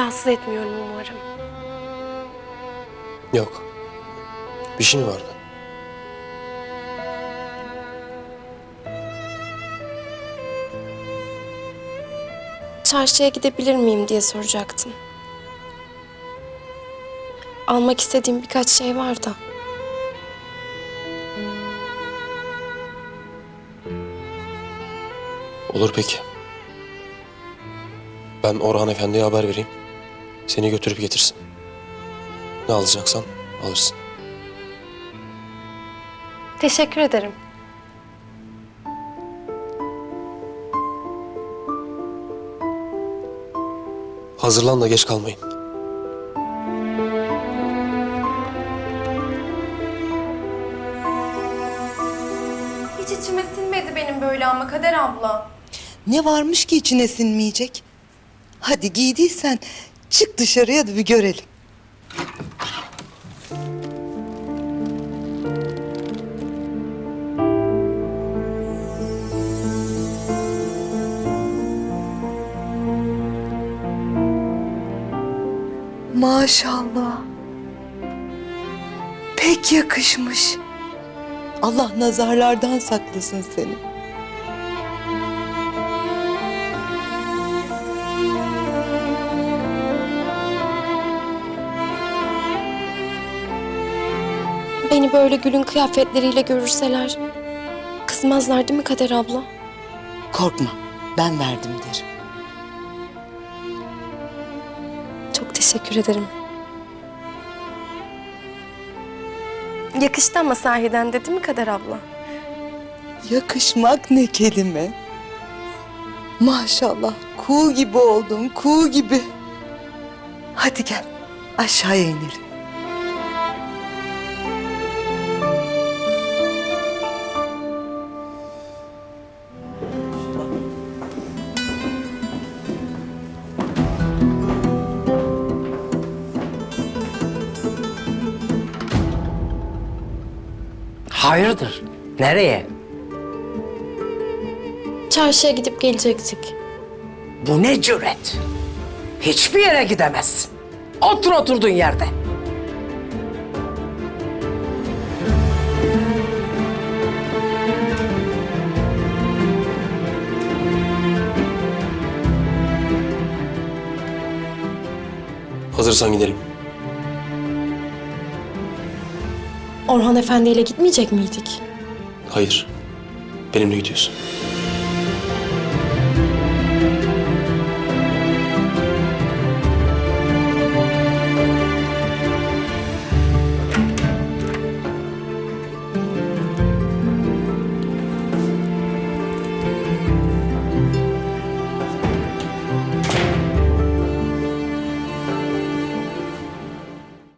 Rahatsız etmiyorum umarım. Yok. Bir şey mi vardı? Çarşıya gidebilir miyim diye soracaktım. Almak istediğim birkaç şey var da. Olur peki. Ben Orhan Efendi'ye haber vereyim. Seni götürüp getirsin. Ne alacaksan alırsın. Teşekkür ederim. Hazırlan da geç kalmayın. Hiç içime sinmedi benim böyle ama Kader abla. Ne varmış ki içine sinmeyecek? Hadi giydiysen çık dışarıya da bir görelim. Maşallah. Pek yakışmış. Allah nazarlardan saklasın seni. Beni böyle gülün kıyafetleriyle görürseler kızmazlar değil mi Kader abla? Korkma, ben verdim derim. Çok teşekkür ederim. Yakıştı ama sahiden de değil mi Kader abla? Yakışmak ne kelime. Maşallah, kuğu gibi oldun, kuğu gibi. Hadi gel, aşağıya inelim. Hayırdır? Nereye? Çarşıya gidip gelecektik. Bu ne cüret? Hiçbir yere gidemezsin. Otur oturduğun yerde. Hazırsan gidelim. Orhan Efendi ile gitmeyecek miydik? Hayır. Benimle gidiyorsun.